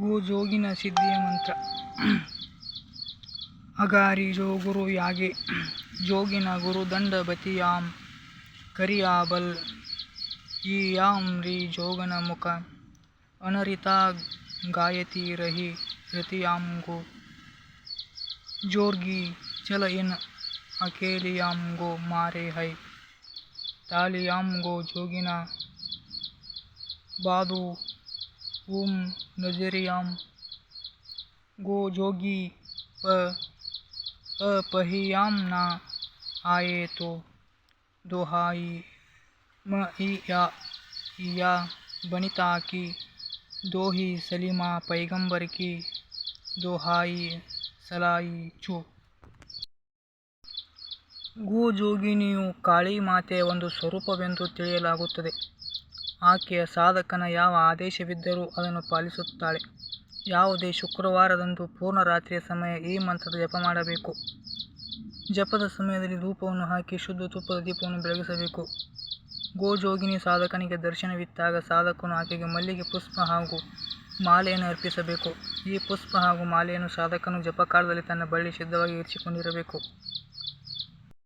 ಗೋ ಜೋಗಿನ ಸಿದ್ಧಿಯ ಮಂತ್ರ ಅಗಾರಿ ಜೋ ಗುರು ಯಾಗೆ ಜೋಗಿನ ಗುರು ದಂಡ ಬತಿಯಾಂ ಕರಿಯಾಬಲ್ ಈ ಯಾಂ ರೀ ಜೋಗನ ಮುಖ ಅನರಿತಾ ಗಾಯತಿ ರಹಿ ರತಿಯಾಂ ಗೋ जोरगी चल इन अकेलियाम गो मारे है तालियाम गो जोगिना बादू ಓಂ ನಜರಿಯಾಂ ಗೋ ಜೋಗಿ ಪ ನ ಆಯೇತೋ ದೋಹಾಯಿ ಮ ಇಯಾ ಇಯಾ ಬಣಿತಾಕಿ ದೋಹಿ ಸಲೀಮಾ ಪೈಗಂಬರ್ಕಿ ದೋಹಾಯಿ ಸಲಾಯಿ ಚು ಗೋ ಜೋಗಿನಿಯು ಕಾಳಿ ಮಾತೆಯ ಒಂದು ಸ್ವರೂಪವೆಂದು ತಿಳಿಯಲಾಗುತ್ತದೆ. ಆಕೆಯ ಸಾಧಕನ ಯಾವ ಆದೇಶವಿದ್ದರೂ ಅದನ್ನು ಪಾಲಿಸುತ್ತಾಳೆ. ಯಾವುದೇ ಶುಕ್ರವಾರದಂದು ಪೂರ್ಣ ರಾತ್ರಿಯ ಸಮಯ ಈ ಮಂತ್ರದ ಜಪ ಮಾಡಬೇಕು. ಜಪದ ಸಮಯದಲ್ಲಿ ಧೂಪವನ್ನು ಹಾಕಿ ಶುದ್ಧ ತುಪ್ಪದ ದೀಪವನ್ನು ಬೆಳಗಿಸಬೇಕು. ಗೋಜೋಗಿನಿ ಸಾಧಕನಿಗೆ ದರ್ಶನವಿತ್ತಾಗ ಸಾಧಕನು ಆಕೆಗೆ ಮಲ್ಲಿಗೆ ಪುಷ್ಪ ಹಾಗೂ ಮಾಲೆಯನ್ನು ಅರ್ಪಿಸಬೇಕು. ಈ ಪುಷ್ಪ ಹಾಗೂ ಮಾಲೆಯನ್ನು ಸಾಧಕನು ಜಪಕಾಲದಲ್ಲಿ ತನ್ನ ಬಳಿ ಸಿದ್ಧವಾಗಿ ಇರಿಸಿಕೊಂಡಿರಬೇಕು.